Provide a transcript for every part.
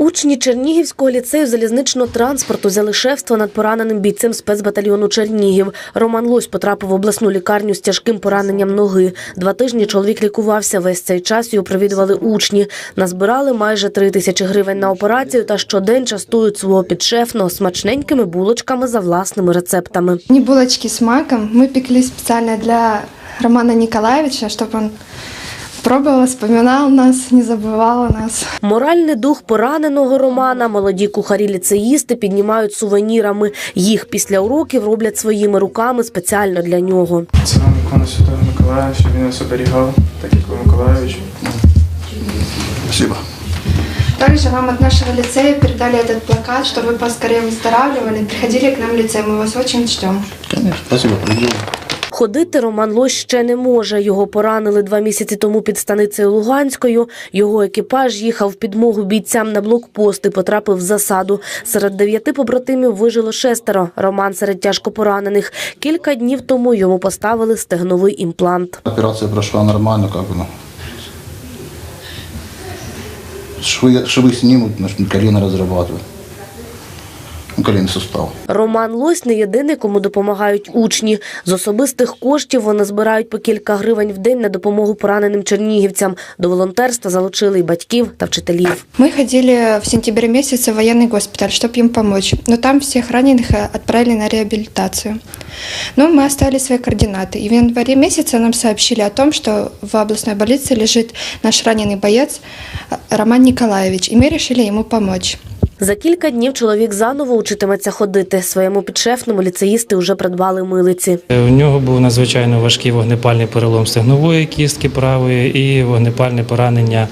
Учні Чернігівського ліцею залізничного транспорту взяли шефство над пораненим бійцем спецбатальйону Чернігів. Роман Лось потрапив в обласну лікарню з тяжким пораненням ноги. Два тижні чоловік лікувався. Весь цей час його провідували учні. Назбирали майже три тисячі гривень на операцію та щодень частують свого підшефного смачненькими булочками за власними рецептами. Не булочки с маком. Мы пекли специально для Романа Николаевича, чтобы он пробовал, вспоминал нас, не забывал о нас. Моральний дух пораненого Романа молоді кухарі-ліцеїсти піднімають сувенірами. Їх після уроків роблять своїми руками спеціально для нього. Це вам ікона Святого Миколая, щоб він нас оберігав, так як ви Миколаївич. Спасибо. Также вам от нашего лицея передали этот плакат, чтобы вы поскорее выздоравливали, приходили к нам в лицей, мы вас очень ждем. Конечно. Спасибо. Приду. Ходити Роман Лось ще не може. Його поранили два місяці тому під станицею Луганською. Його екіпаж їхав в підмогу бійцям на блокпост і потрапив в засаду. Серед дев'яти побратимів вижило шестеро. Роман серед тяжко поранених. Кілька днів тому йому поставили стегновий імплант. Операция прошла нормально, как бы. ну. Швы, швы снимут, значит, колено разрабатывают. Ну, коленный сустав. Роман Лось не єдиний, кому допомагають учні. З особистих коштів вони збирають по кілька гривень в день на допомогу пораненим чернігівцям. До волонтерства залучили й батьків та вчителів. Мы ходили в сентябре месяце в военный госпиталь, чтобы им помочь, но там всех раненых э, отправили на реабилитацию. Но мы оставили свои координаты, и в январе месяце нам сообщили о том, что в областной больнице лежит наш раненый боец э, Роман Николаевич, и мы решили ему помочь. За кілька днів чоловік заново учитиметься ходити. Своєму підшефному ліцеїсти вже придбали милиці. У нього був надзвичайно важкий вогнепальний перелом стегнової кістки правої і вогнепальне поранення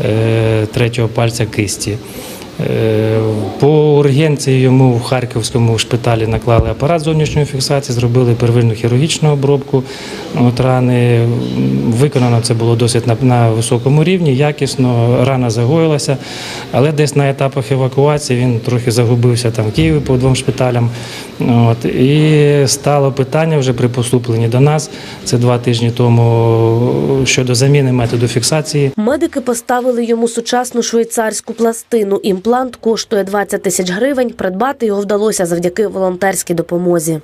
е, третього пальця кисті. Е, По ургенції йому в Харківському шпиталі наклали апарат зовнішньої фіксації, зробили первинну хірургічну обробку от рани. Виконано це було досить на, на високому рівні, якісно, рана загоїлася, але десь на етапах евакуації він трохи загубився там в Києві по двом шпиталям. От, і стало питання вже при поступленні до нас, це два тижні тому, щодо заміни методу фіксації. Медики поставили йому сучасну швейцарську пластину. Імплант коштує 20 тисяч гривень. Придбати його вдалося завдяки волонтерській допомозі.